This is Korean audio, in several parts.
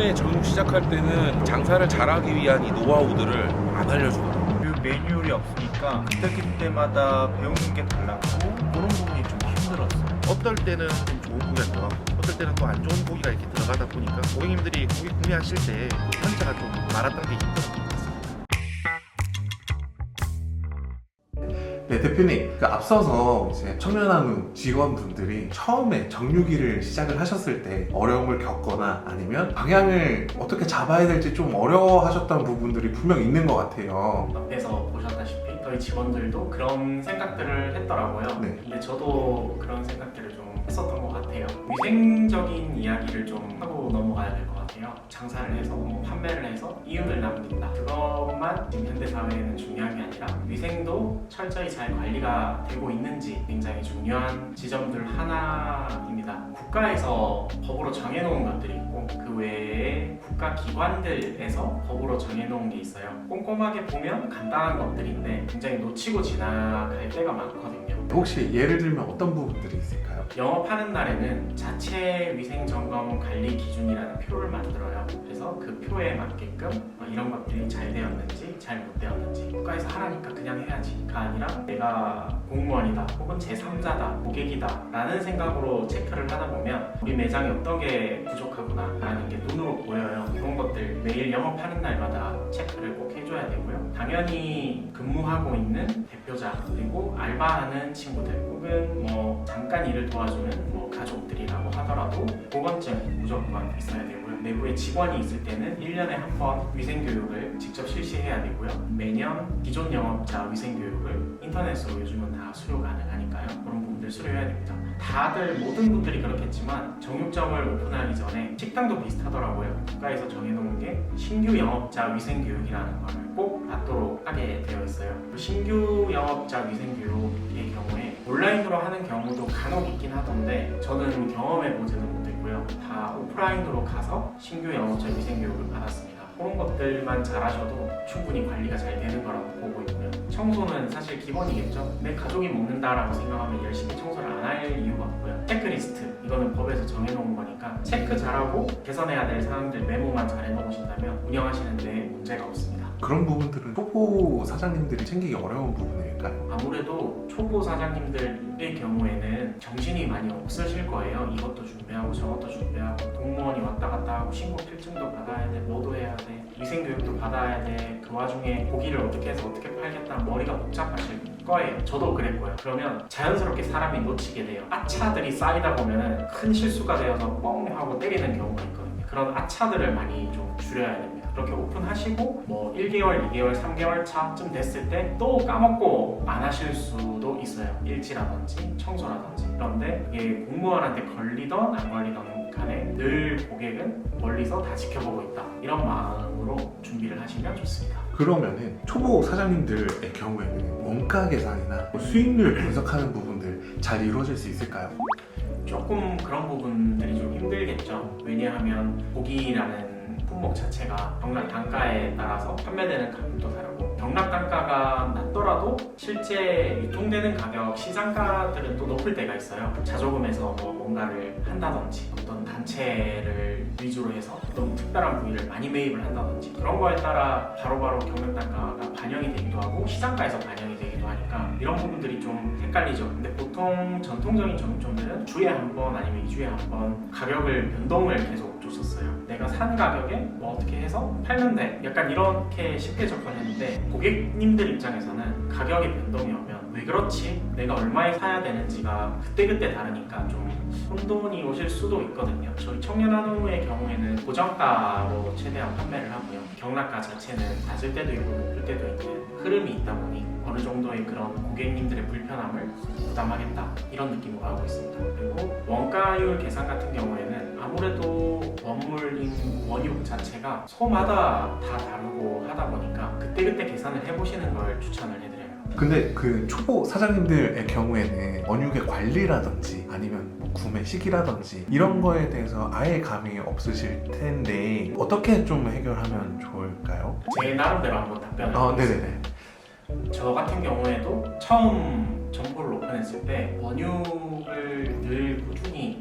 처음에 정육 시작할 때는 장사를 잘하기 위한 이 노하우들을 안 알려주더라고요. 그 매뉴얼이 없으니까 그때 그때마다 배우는 게 달랐고 그런 부분이 좀 힘들었어요. 어떨 때는 좀 좋은 고기가 들어가고 어떨 때는 또 안 좋은 고기가 이렇게 들어가다 보니까 고객님들이 고기 구매하실 때 편차가 좀 많았던 게 힘들었던 것 네, 대표님. 그 앞서서 이제 청년한우 직원분들이 처음에 정육일을 시작을 하셨을 때 어려움을 겪거나 아니면 방향을 어떻게 잡아야 될지 좀 어려워하셨던 부분들이 분명 있는 것 같아요. 앞에서 보셨다시피 저희 직원들도 그런 생각들을 했더라고요. 네. 근데 저도 그런 생각들을 좀 했었던 것 같아요. 위생적인 이야기를 좀 하고 넘어가야 될 것 같아요. 장사를 해서 뭐 판매를 해서 이윤을 남긴다. 그것만 지금 현대 사회에는 중요한 게 아니라 위생도 철저히 잘 관리가 되고 있는지 굉장히 중요한 지점들 하나입니다. 국가에서 법으로 정해놓은 것들이 있고 그 외에 국가 기관들에서 법으로 정해놓은 게 있어요. 꼼꼼하게 보면 간단한 것들인데 굉장히 놓치고 지나갈 때가 많거든요. 혹시 예를 들면 어떤 부분들이 있을까요? 영업하는 날에는 자체 위생 점검 관리 기준이라는 표를 만들어요. 그래서 그 표에 맞게끔 어, 이런 것들이 잘 되었는지 잘 못 되었는지 국가에서 하라니까 그냥 해야지가 아니라 내가 공무원이다 혹은 제3자다 고객이다 라는 생각으로 체크를 하다 보면 우리 매장에 어떤 게 부족하구나 라는 게 눈으로 보여요. 그런 것들 매일 영업하는 날마다 체크를 꼭 해줘야 되고요. 당연히 근무하고 있는 대표자 그리고 알바하는 친구들 혹은 뭐 잠깐 일을 도와주는 뭐 가족들이라고 하더라도 보건증 무조건 있어야 되고요. 내부에 직원이 있을 때는 1년에 한 번 위생교육을 직접 실시해야 되고요. 매년 기존 영업자 위생교육을 인터넷으로 요즘은 다 수료 가능하니까요. 그런 부분들 수료해야 됩니다. 다들 모든 분들이 그렇겠지만 정육점을 오픈하기 전에 식당도 비슷하더라고요. 국가에서 정해놓은 게 신규 영업자 위생교육이라는 걸 꼭 받도록 하게 되어 있어요. 그 신규 영업자 위생교육의 경우에 온라인으로 하는 경우도 간혹 있긴 하던데 저는 경험해 보지는 못했고요. 다 오프라인으로 가서 신규 영업자 위생교육을 받았습니다. 그런 것들만 잘하셔도 충분히 관리가 잘 되는 거라고 보고 있고요. 청소는 사실 기본이겠죠. 내 가족이 먹는다라고 생각하면 열심히 청소를 안 할 이유가 없고요. 체크리스트 이거는 법에서 정해놓은 거니까 체크 잘하고 개선해야 될 사항들 메모만 잘 해놓으신다면 운영하시는데 문제가 없습니다. 그런 부분들은 초보 사장님들이 챙기기 어려운 부분일까요? 아무래도 초보 사장님들의 경우에는 정신이 많이 없으실 거예요. 이것도 준비하고 저것도 준비하고 공무원이 왔다 갔다 하고 신고 필증도 받아야 돼, 뭐도 해야 돼, 위생 교육도 받아야 돼. 그 와중에 고기를 어떻게 해서 어떻게 팔겠다 머리가 복잡하실 거예요. 저도 그랬고요. 그러면 자연스럽게 사람이 놓치게 돼요. 아차들이 쌓이다 보면 큰 실수가 되어서 뻥 하고 때리는 경우가 있거든요. 그런 아차들을 많이 좀 줄여야 됩니다. 그렇게 오픈하시고 뭐 1개월, 2개월, 3개월 차쯤 됐을 때 또 까먹고 안 하실 수도 있어요. 일지라든지 청소라든지. 그런데 이게 공무원한테 걸리던 안 걸리던 간에 늘 고객은 멀리서 다 지켜보고 있다. 이런 마음으로 준비를 하시면 좋습니다. 그러면은 초보 사장님들의 경우에는 원가 계산이나 뭐 수익률 분석하는 부분들 잘 이루어질 수 있을까요? 조금 그런 부분들이 좀 힘들겠죠. 왜냐하면 고기라는 품목 자체가 경락 단가에 따라서 판매되는 가격도 다르고 경락 단가가 낮더라도 실제 유통되는 가격 시장가들은 또 높을 때가 있어요. 자조금에서 뭐 뭔가를 한다든지 어떤 단체를 위주로 해서 어떤 특별한 부위를 많이 매입을 한다든지 그런 거에 따라 바로바로 경락 단가가 반영이 되기도 하고 시장가에서 반영이 되기도 하니까 이런 부분들이 좀 헷갈리죠. 근데 보통 전통적인 정육점들은 주에 한 번 아니면 2주에 한 번 가격을 변동을 계속 줬었어요. 내가 산 가격에 뭐 어떻게 해서 팔면 돼. 약간 이렇게 쉽게 접근했는데 고객님들 입장에서는 가격의 변동이 오면 왜 그렇지? 내가 얼마에 사야 되는지가 그때그때 다르니까 좀 혼돈이 오실 수도 있거든요. 저희 청년한우의 경우에는 고정가로 최대한 판매를 하고요. 경락가 자체는 낮을 때도 있고 높을 때도 있는 흐름이 있다 보니 어느 정도의 그런 고객님들의 불편함을 부담하겠다 이런 느낌으로 하고 있습니다. 그리고 원가율 계산 같은 경우에는 아무래도 원물인 원육 자체가 소마다 다 다르고 하다 보니까 그때그때 계산을 해보시는 걸 추천을 해드려요. 근데 그 초보 사장님들의 경우에는 원육의 관리라든지 아니면 뭐 구매 시기라든지 이런 거에 대해서 아예 감이 없으실 텐데 어떻게 좀 해결하면 좋을까요? 제 나름대로 한번 답변을 아. 네네네. 저 같은 경우에도 처음 점포를 오픈했을 때 원육을 늘 꾸준히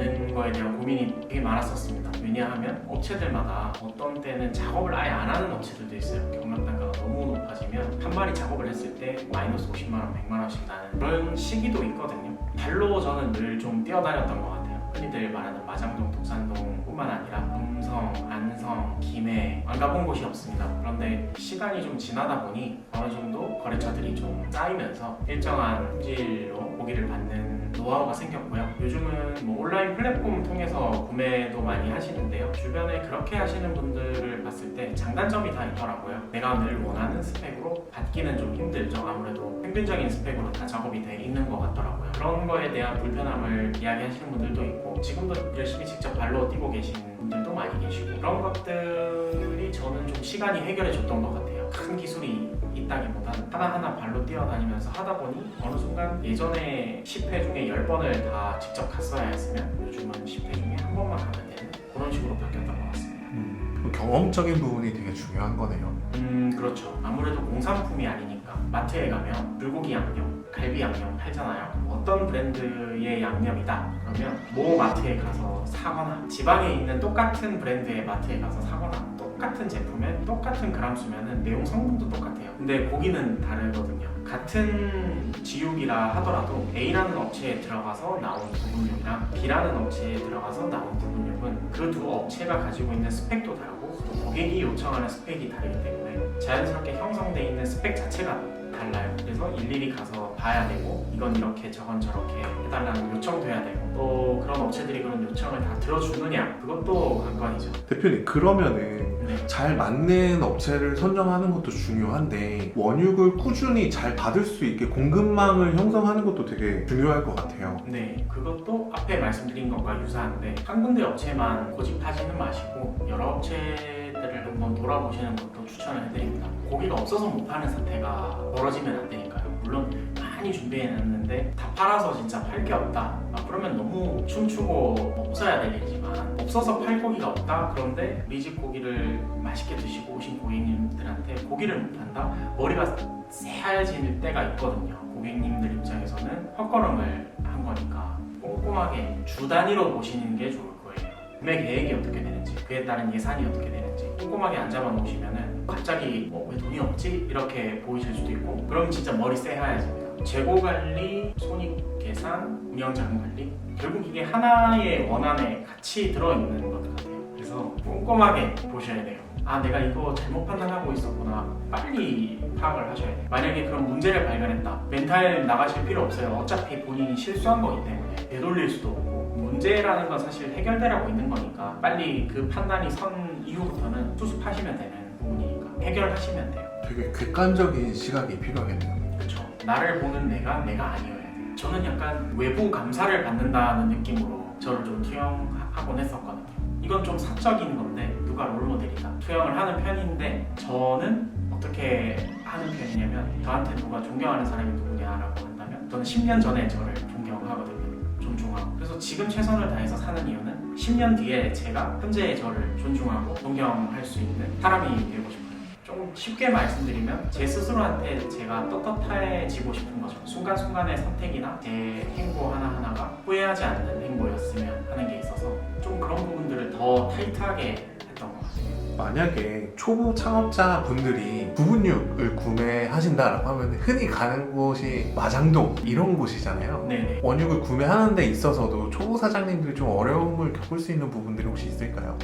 공급받는 거에 대한 고민이 되게 많았었습니다. 왜냐하면 업체들마다 어떤 때는 작업을 아예 안 하는 업체들도 있어요. 경락 단가가 너무 높아지면 한 마리 작업을 했을 때 마이너스 50만 원, 100만 원씩 나는 그런 시기도 있거든요. 발로 저는 늘 좀 뛰어다녔던 것 같아요. 흔히들 말하는 마장동, 독산동뿐만 아니라 음성, 안성, 김해 안 가본 곳이 없습니다. 그런데 시간이 좀 지나다 보니 어느 정도 거래처들이 좀 쌓이면서 일정한 품질로 고기를 받는 노하우가 생겼고요. 요즘은 뭐 온라인 플랫폼 통해서 구매도 많이 하시는데요. 주변에 그렇게 하시는 분들을 봤을 때 장단점이 다 있더라고요. 내가 늘 원하는 스펙으로 받기는 좀 힘들죠. 아무래도 평균적인 스펙으로 다 작업이 돼 있는 것 같더라고요. 그런 거에 대한 불편함을 이야기하시는 분들도 있고 지금도 열심히 직접 발로 뛰고 계신 분들도 많이 계시고 그런 것들이 저는 좀 시간이 해결해 줬던 것 같아요. 큰 기술이 있다기보다는 하나하나 발로 뛰어다니면서 하다 보니 어느 순간 예전에 10회 중에 10번을 다 직접 갔어야 했으면 요즘은 10회 중에 한 번만 가면 되는 그런 식으로 바뀌었던 것 같습니다. 음, 경험적인 부분이 되게 중요한 거네요. 음 그렇죠. 아무래도 공산품이 아니니까 마트에 가면 불고기 양념, 갈비 양념 팔잖아요. 어떤 브랜드의 양념이다. 그러면 모 마트에 가서 사거나 지방에 있는 똑같은 브랜드의 마트에 가서 사거나 똑같은 제품에 똑같은 그람 수면은 내용 성분도 똑같아요. 근데 고기는 다르거든요. 같은 지육이라 하더라도 A라는 업체에 들어가서 나온 부분육이랑 B라는 업체에 들어가서 나온 부분육은 그 두 업체가 가지고 있는 스펙도 다르고 또 고객이 요청하는 스펙이 다르기 때문에 자연스럽게 형성돼 있는 스펙 자체가 달라요. 그래서 일일이 가서 봐야 되고 이건 이렇게 저건 저렇게 해달라는 요청돼야 되고 또 그런 업체들이 그런 요청을 다 들어주느냐 그것도 관건이죠. 대표님 그러면은 네. 잘 맞는 업체를 선정하는 것도 중요한데 원육을 꾸준히 잘 받을 수 있게 공급망을 형성하는 것도 되게 중요할 것 같아요. 네, 그것도 앞에 말씀드린 것과 유사한데 한 군데 업체만 고집하지는 마시고 여러 업체 들을 한번 돌아보시는 것도 추천을 해드립니다. 고기가 없어서 못 파는 사태가 벌어지면 안 되니까요. 물론 많이 준비해놨는데 다 팔아서 진짜 팔 게 없다. 아, 그러면 너무 춤추고 없어야 될 일이지만 없어서 팔 고기가 없다. 그런데 우리 집 고기를 맛있게 드시고 오신 고객님들한테 고기를 못 판다. 머리가 새하얘질 때가 있거든요. 고객님들 입장에서는 헛걸음을 한 거니까 꼼꼼하게 주 단위로 보시는 게 좋을 거예요. 구매 계획이 어떻게 되는지, 그에 따른 예산이 어떻게 되는지 꼼꼼하게 안 잡아 놓으시면은 갑자기 어, 왜 돈이 없지? 이렇게 보이실 수도 있고 그럼 진짜 머리 새하얘집니다. 재고 관리, 손익 계산, 운영 자금 관리 결국 이게 하나의 원안에 같이 들어있는 것 같아요. 그래서 꼼꼼하게 보셔야 돼요. 아 내가 이거 잘못 판단하고 있었구나 빨리 파악을 하셔야 돼요 만약에 그런 문제를 발견했다 멘탈 나가실 필요 없어요 어차피 본인이 실수한 거기 때문에 되돌릴 수도 문제라는 건 사실 해결되라고 있는 거니까 빨리 그 판단이 선 이후부터는 수습하시면 되는 부분이니까 해결하시면 돼요 되게 객관적인 시각이 필요하겠네요. 그렇죠. 나를 보는 내가 내가 아니어야 돼. 저는 약간 외부 감사를 받는다는 느낌으로 저를 좀 투영하곤 했었거든요. 이건 좀 사적인 건데 누가 롤모델이다. 투영을 하는 편인데 저는 어떻게 하는 편이냐면 저한테 누가 존경하는 사람이 누구냐라고 한다면 저는 10년 전에 저를 존 지금 최선을 다해서 사는 이유는 10년 뒤에 제가 현재의 저를 존중하고 존경할 수 있는 사람이 되고 싶어요. 좀 쉽게 말씀드리면 제 스스로한테 제가 떳떳해지고 싶은 거죠. 순간순간의 선택이나 제 행보 하나하나가 후회하지 않는 행보였으면 하는 게 있어서 좀 그런 부분들을 더 타이트하게. 만약에 초보 창업자 분들이 부분육을 구매하신다라고 하면 흔히 가는 곳이 마장동 이런 곳이잖아요. 네네. 원육을 구매하는 데 있어서도 초보 사장님들이 좀 어려움을 겪을 수 있는 부분들이 혹시 있을까요?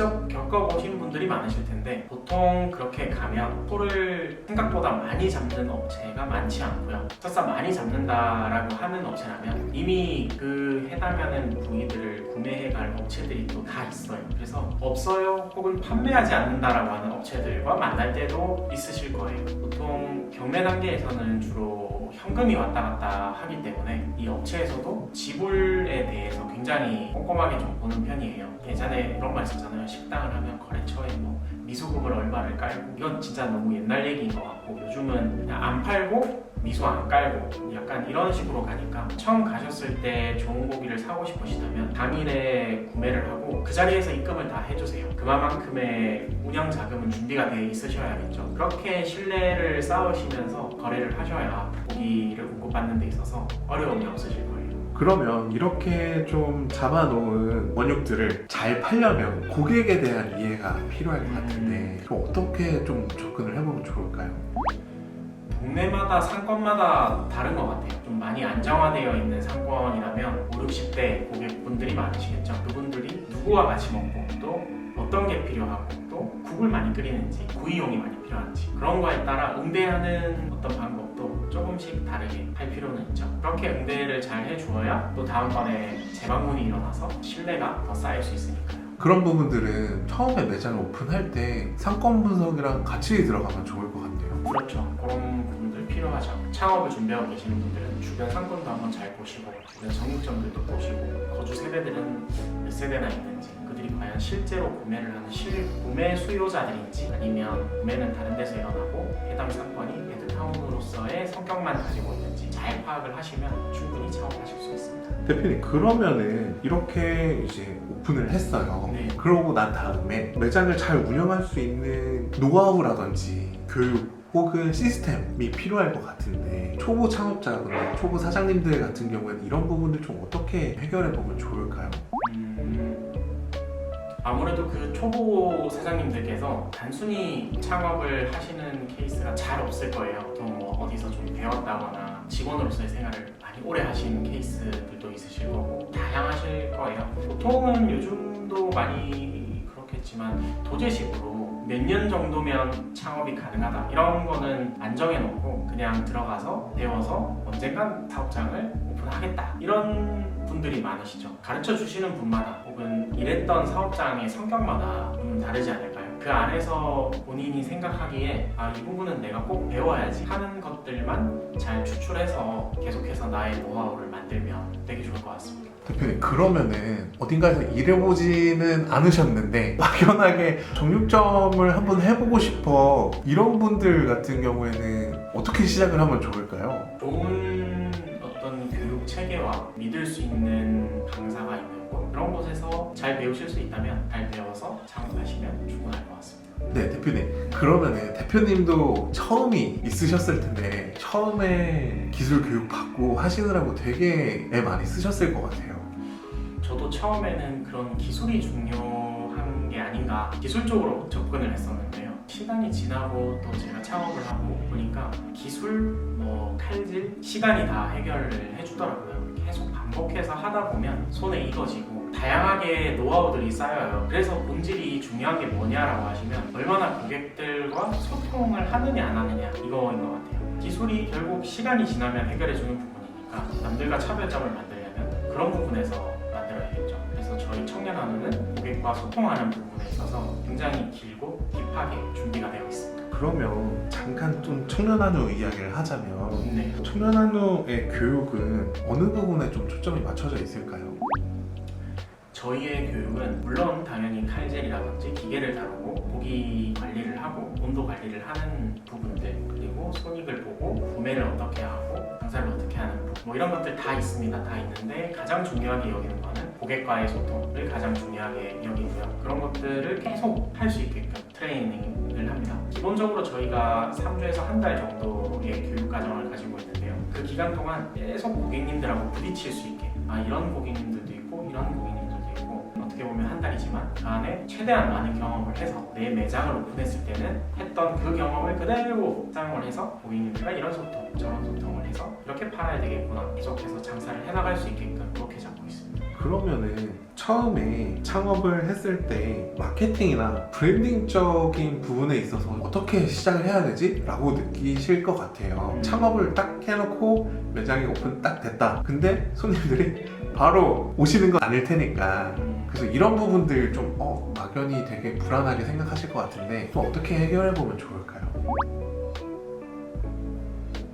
어, 직접 겪어보신 분들이 많으실 텐데 보통 그렇게 가면 소를 생각보다 많이 잡는 업체가 많지 않고요. 설사 많이 잡는다라고 하는 업체라면 이미 그 해당하는 부위들을 구매해갈 업체들이 또 다 있어요. 그래서 없어요 혹은 판매하지 않는다라고 하는 업체들과 만날 때도 있으실 거예요. 보통 경매 단계에서는 주로 현금이 왔다 갔다 하기 때문에 이 업체에서도 지불에 대해서 굉장히 꼼꼼하게 좀 보는 편이에요. 예전에 그런 말 있었잖아요. 식당을 하면 거래처에 뭐 미수금을 얼마를 깔고 이건 진짜 너무 옛날 얘기인 것 같고 요즘은 그냥 안 팔고 미수 안 깔고 약간 이런 식으로 가니까 처음 가셨을 때 좋은 고기를 사고 싶으시다면 당일에 구매를 하고 그 자리에서 입금을 다 해주세요. 그만큼의 운영 자금은 준비가 돼 있으셔야겠죠. 그렇게 신뢰를 쌓으시면서 거래를 하셔야 고기를 공급받는 데 있어서 어려움이 없으실 거예요. 그러면 이렇게 좀 잡아놓은 원육들을 잘 팔려면 고객에 대한 이해가 필요할 것 같은데 그럼 어떻게 좀 접근을 해보면 좋을까요? 동네마다 상권마다 다른 것 같아요. 좀 많이 안정화되어 있는 상권이라면 5, 60대 고객분들이 많으시겠죠. 그분들이 누구와 같이 먹고 또 어떤 게 필요하고 또 국을 많이 끓이는지 구이용이 많이 필요한지 그런 거에 따라 응대하는 어떤 방법도 조금씩 다르게 할 필요는 있죠. 그렇게 응대를 잘 해주어야 또 다음번에 재방문이 일어나서 신뢰가 더 쌓일 수 있으니까요. 그런 부분들은 처음에 매장을 오픈할 때 상권 분석이랑 같이 들어가면 좋을 것 같네요. 그렇죠. 그런 부분들 필요하죠. 창업을 준비하고 계시는 분들은 주변 상권도 한번 잘 보시고 주변 정육점들도 보시고 거주 세대들은 몇 세대나 있는지 그들이 과연 실제로 구매를 하는 실 구매 수요자들인지 아니면 구매는 다른 데서 일어나고 해당 상권이 베드타운으로서의 성격만 가지고 있는지 잘 파악을 하시면 충분히 창업하실 수 있습니다. 대표님 그러면은 이렇게 이제 오픈을 했어요. 네. 그러고 난 다음에 매장을 잘 운영할 수 있는 노하우라든지 교육 혹은 시스템이 필요할 것 같은데 초보 창업자거나 초보 사장님들 같은 경우에는 이런 부분들 좀 어떻게 해결해 보면 좋을까요? 음, 아무래도 그 초보 사장님들께서 단순히 창업을 하시는 케이스가 잘 없을 거예요. 보통 뭐 어디서 좀 배웠다거나 직원으로서의 생활을 많이 오래 하신 케이스들도 있으실 거고 다양하실 거예요. 보통은 요즘도 많이 그렇겠지만 도제식으로 몇 년 정도면 창업이 가능하다 이런 거는 안 정해놓고 그냥 들어가서 배워서 언젠간 사업장을 오픈하겠다 이런 분들이 많으시죠. 가르쳐 주시는 분마다 혹은 일했던 사업장의 성격마다 좀 다르지 않을까요? 그 안에서 본인이 생각하기에 아, 이 부분은 내가 꼭 배워야지 하는 것들만 잘 추출해서 계속해서 나의 노하우를 만들면 되게 좋을 것 같습니다. 대표님 그러면은 어딘가에서 일해보지는 않으셨는데 막연하게 정육점을 한번 해보고 싶어 이런 분들 같은 경우에는 어떻게 시작을 하면 좋을까요? 좋은 어떤 교육 체계와 믿을 수 있는 강사가 있는 곳 그런 곳에서 잘 배우실 수 있다면 잘 배워서 창업하시면 충분할 것 같습니다. 네 대표님 그러면은 대표님도 처음이 있으셨을 텐데 처음에 기술 교육 받고 하시느라고 되게 애 많이 쓰셨을 것 같아요 저도 처음에는 그런 기술이 중요한 게 아닌가 기술적으로 접근을 했었는데요. 시간이 지나고 또 제가 창업을 하고 보니까 기술, 뭐 칼질, 시간이 다 해결을 해주더라고요. 계속 반복해서 하다 보면 손에 익어지고 다양하게 노하우들이 쌓여요. 그래서 본질이 중요한 게 뭐냐라고 하시면 얼마나 고객들과 소통을 하느냐 안 하느냐 이거인 것 같아요. 기술이 결국 시간이 지나면 해결해주는 부분이니까 남들과 차별점을 만들려면 그런 부분에서 청년 한우는 고객과 소통하는 부분에 있어서 굉장히 길고 딥하게 준비가 되어 있습니다. 그러면 잠깐 좀 청년한우 이야기를 하자면 네. 청년한우의 교육은 어느 부분에 좀 초점이 맞춰져 있을까요? 저희의 교육은 물론 당연히 칼질이라든지 기계를 다루고 고기 관리를 하고 온도 관리를 하는 부분들 그리고 손익을 보고 구매를 어떻게 하고 장사를 어떻게 하는 부분 뭐 이런 것들 다 있습니다 다 있는데 가장 중요하게 여기는 고객과의 소통을 가장 중요하게 여기고요. 그런 것들을 계속 할 수 있게끔 트레이닝을 합니다. 기본적으로 저희가 3주에서 한 달 정도의 교육 과정을 가지고 있는데요. 그 기간 동안 계속 고객님들하고 부딪힐 수 있게 아 이런 고객님들도 있고 이런 고객님들도 있고 어떻게 보면 한 달이지만 그 안에 최대한 많은 경험을 해서 내 매장을 오픈했을 때는 했던 그 경험을 그대로 사용을 해서 고객님들과 이런 소통 저런 소통을 해서 이렇게 팔아야 되겠구나. 계속해서 장사를 해나갈 수 있게끔 그렇게 잡고 있습니다 그러면은 처음에 창업을 했을 때 마케팅이나 브랜딩적인 부분에 있어서 어떻게 시작을 해야 되지? 라고 느끼실 것 같아요. 음. 창업을 딱 해놓고 매장이 오픈 딱 됐다. 근데 손님들이 바로 오시는 건 아닐 테니까. 그래서 이런 부분들 좀 어, 막연히 되게 불안하게 생각하실 것 같은데 좀 어떻게 해결해 보면 좋을까요?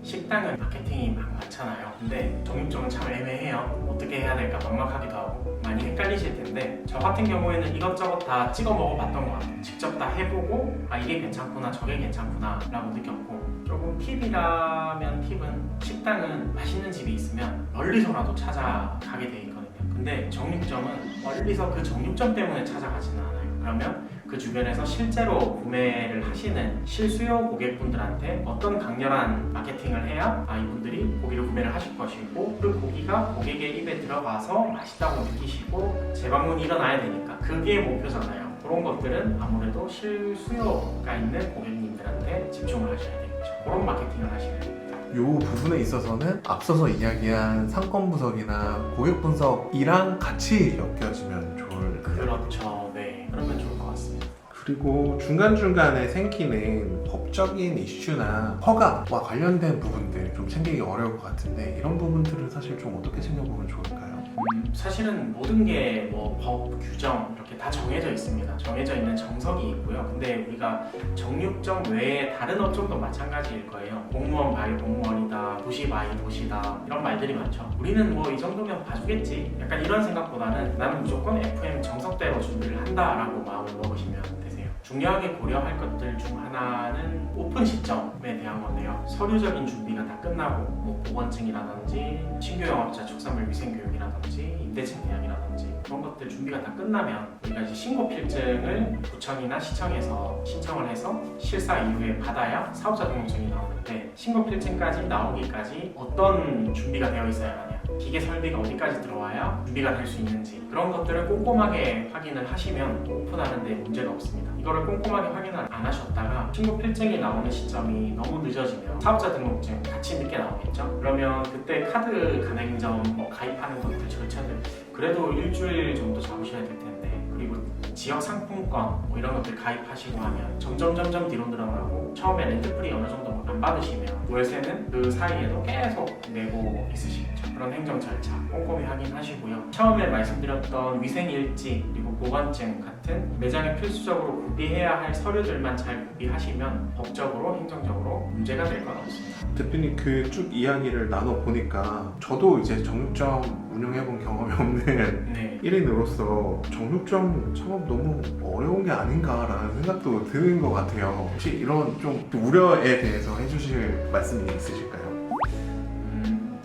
식당은 마케팅이 막 많잖아요. 근데 정육점은 참 애매해요. 어떻게 해야 될까 막막하기도 하고 많이 헷갈리실 텐데 저 같은 경우에는 이것저것 다 찍어 먹어봤던 것 같아요. 직접 다 해보고 아 이게 괜찮구나 저게 괜찮구나 라고 느꼈고 조금 팁이라면 팁은 식당은 맛있는 집이 있으면 멀리서라도 찾아가게 돼 있거든요. 근데 정육점은 멀리서 그 정육점 때문에 찾아가지는 않아요. 그러면 그 주변에서 실제로 구매를 하시는 실수요 고객분들한테 어떤 강렬한 마케팅을 해야 아, 이분들이 고기를 구매를 하실 것이고 그 고기가 고객의 입에 들어가서 맛있다고 느끼시고 재방문이 일어나야 되니까 그게 목표잖아요. 그런 것들은 아무래도 실수요가 있는 고객님들한테 집중을 하셔야 되겠죠. 그런 마케팅을 하셔야 됩니다. 이 부분에 있어서는 앞서서 이야기한 상권 분석이나 고객 분석이랑 같이 엮여지면 좋을 것 같아요. 그렇죠. 네. 그러면 좋을. 그리고 중간중간에 생기는 법적인 이슈나 허가와 관련된 부분들 좀 챙기기 어려울 것 같은데 이런 부분들은 사실 좀 어떻게 챙겨보면 좋을까요? 음, 사실은 모든 게 뭐 법, 규정 이렇게 다 정해져 있습니다. 정해져 있는 정석이 있고요. 근데 우리가 정육점 외에 다른 업종도 마찬가지일 거예요. 공무원 바이 공무원이다, 도시 바이 도시다 이런 말들이 많죠. 우리는 뭐 이 정도면 봐주겠지. 약간 이런 생각보다는 나는 무조건 FM 정석대로 준비를 한다라고 마음을 먹으시면. 중요하게 고려할 것들 중 하나는 오픈 시점에 대한 건데요. 서류적인 준비가 다 끝나고 뭐 보건증이라든지 신규 영업자 축산물 위생 교육이라든지 임대차 계약이라든지 그런 것들 준비가 다 끝나면 우리가 이제 신고 필증을 구청이나 시청에서 신청을 해서 실사 이후에 받아야 사업자 등록증이 나오는데 신고 필증까지 나오기까지 어떤 준비가 되어 있어야 하냐 기계 설비가 어디까지 들어와야 준비가 될 수 있는지 그런 것들을 꼼꼼하게 확인을 하시면 오픈하는데 문제가 없습니다. 이거를 꼼꼼하게 확인을 안 하셨다가 신고 필증이 나오는 시점이 너무 늦어지면 사업자 등록증 같이 늦게 나오겠죠. 그러면 그때 카드 가맹점 뭐 가입하는 것들 절차들 그래도 일주일 정도 잡으셔야 될 텐데 그리고 지역 상품권 뭐 이런 것들 가입하시고 하면 점점 점점 뒤로 늘어나고 처음에 렌트프리 어느 정도 안 받으시면 월세는 그 사이에도 계속 내고 있으시겠죠. 그런 행정 절차 꼼꼼히 확인하시고요. 처음에 말씀드렸던 위생 일지 그리고 보건증 같은 매장에 필수적으로 구비해야 할 서류들만 잘 구비하시면 법적으로 행정적으로 문제가 될 건 없습니다. 대표님 그 쭉 이야기를 나눠 보니까 저도 이제 정육점 운영해본 경험이 없는 네. 1인으로서 정육점 창업 너무 어려운 게 아닌가라는 생각도 드는 것 같아요. 혹시 이런 좀 우려에 대해서 해주실 말씀이 있으실까요? 음,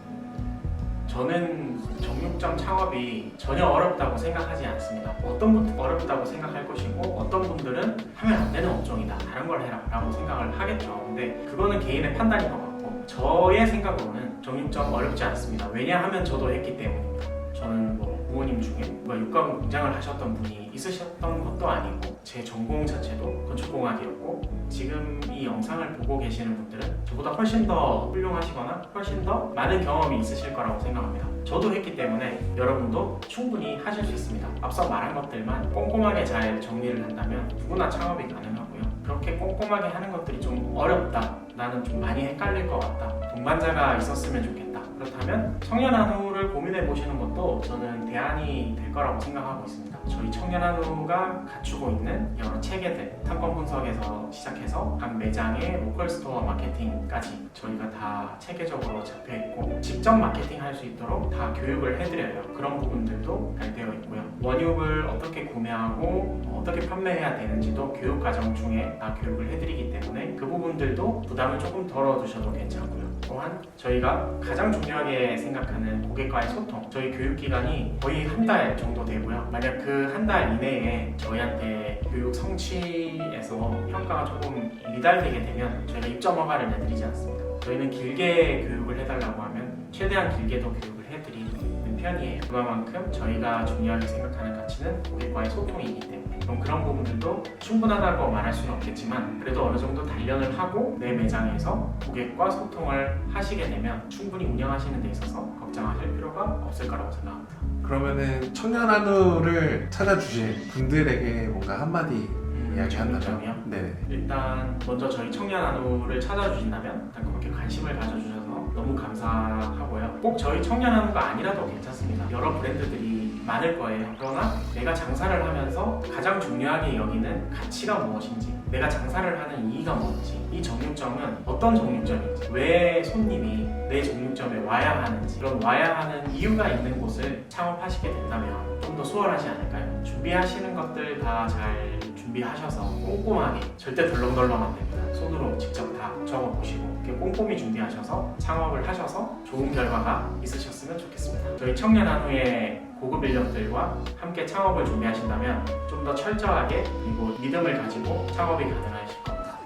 저는 정육점 창업이 전혀 어렵다고 생각하지 않습니다. 어떤 분은 어렵다고 생각할 것이고 어떤 분들은 하면 안 되는 업종이다. 다른 걸 해라 라고 생각을 하겠죠. 근데 그거는 개인의 판단인 것 같고 저의 생각으로는 정육점 어렵지 않습니다. 왜냐하면 저도 했기 때문입니다. 저는 뭐 부모님 중에 육가공 공장을 하셨던 분이 있으셨던 것도 아니고 제 전공 자체도 건축공학이었고 지금 이 영상을 보고 계시는 분들은 저보다 훨씬 더 훌륭하시거나 훨씬 더 많은 경험이 있으실 거라고 생각합니다. 저도 했기 때문에 여러분도 충분히 하실 수 있습니다. 앞서 말한 것들만 꼼꼼하게 잘 정리를 한다면 누구나 창업이 가능하고요. 그렇게 꼼꼼하게 하는 것들이 좀 어렵다. 나는 좀 많이 헷갈릴 것 같다. 동반자가 있었으면 좋겠다. 그렇다면 청년 한우를 고민해 보시는 것도 저는 대안이 될 거라고 생각하고 있습니다. 저희 청년 한우가 갖추고 있는 여러 체계들, 상권 분석에서 시작해서 각 매장의 로컬 스토어 마케팅까지 저희가 다 체계적으로 잡혀 있고 직접 마케팅 할 수 있도록 다 교육을 해드려요. 그런 부분들도 잘 되어 있고요. 원육을 어떻게 구매하고 어떻게 판매해야 되는지도 교육 과정 중에 다 교육을 해드리기 때문에 그 부분들도 부담을 조금 덜어두셔도 괜찮고요. 또한 저희가 가장 중요하게 생각하는 고객과의 소통 저희 교육 기간이 거의 한 달 정도 되고요. 만약 그 한 달 이내에 저희한테 교육 성취에서 평가가 조금 미달되게 되면 저희가 입점 허가를 내드리지 않습니다. 저희는 길게 교육을 해달라고 하면 최대한 길게도 교육을 해드리는 편이에요. 그만큼 저희가 중요하게 생각하는 가치는 고객과의 소통이기 때문에 그럼 그런 부분들도 충분하다고 말할 수는 없겠지만 그래도 어느 정도 단련을 하고 내 매장에서 고객과 소통을 하시게 되면 충분히 운영하시는 데 있어서 걱정하실 필요가 없을 거라고 생각합니다. 그러면은 청년 한우를 찾아주실 분들에게 뭔가 한마디 음, 이야기한다면? 네네. 일단 먼저 저희 청년 한우를 찾아주신다면 일단 그렇게 관심을 가져주셔서 너무 감사하고요. 꼭 저희 청년 한우가 아니라도 괜찮습니다. 여러 브랜드들이 많을 거예요. 그러나 내가 장사를 하면서 가장 중요하게 여기는 가치가 무엇인지, 내가 장사를 하는 이의가 뭔지, 이 정육점은 어떤 정육점인지, 왜 손님이 내 정육점에 와야 하는지, 그런 와야 하는 이유가 있는 곳을 창업하시게 된다면 좀 더 수월하지 않을까요? 준비하시는 것들 다 잘 준비하셔서 꼼꼼하게 절대 덜렁덜렁 안 됩니다. 손으로 직접 다 적어보시고 이렇게 꼼꼼히 준비하셔서 창업을 하셔서 좋은 결과가 있으셨으면 좋겠습니다. 저희 청년 한우의 고급 인력들과 함께 창업을 준비하신다면 좀 더 철저하게 그리고 믿음을 가지고 창업이 가능하실 겁니다.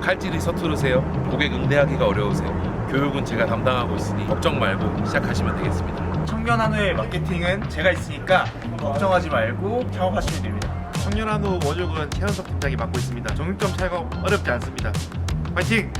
칼질이 서투르세요? 고객 응대하기가 어려우세요? 교육은 제가 담당하고 있으니 걱정 말고 시작하시면 되겠습니다. 청년 한우의 마케팅은 제가 있으니까 걱정하지 말고 창업하시면 됩니다. 청년 한우 원육은 최현석 팀장이 맡고 있습니다. 정육점 차가 어렵지 않습니다. 파이팅!